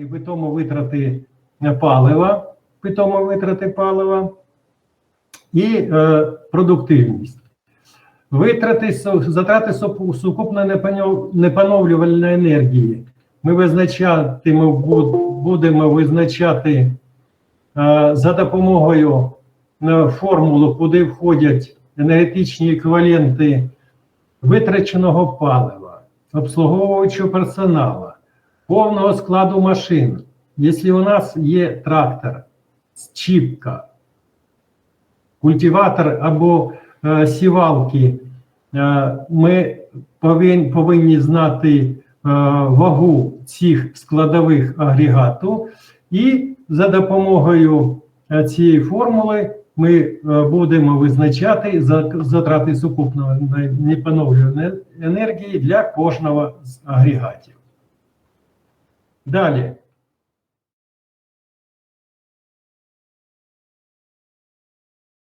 і питому витрати палива, питому витрати палива і е, продуктивність. Витрати затрати су- сукупно непанов- енергії. Ми визначатимо, будемо визначати е, за допомогою е, формули, куди входять енергетичні еквіваленти витраченого палива, обслуговуючого персоналу, повного складу машин. Якщо у нас є трактор, чіпка, культиватор або е, сівалки, е, ми повинні, повинні знати е, вагу цих складових агрегату, і за допомогою е, цієї формули ми е, будемо визначати затрати сукупної непоновлюваної енергії для кожного з агрегатів. Далі.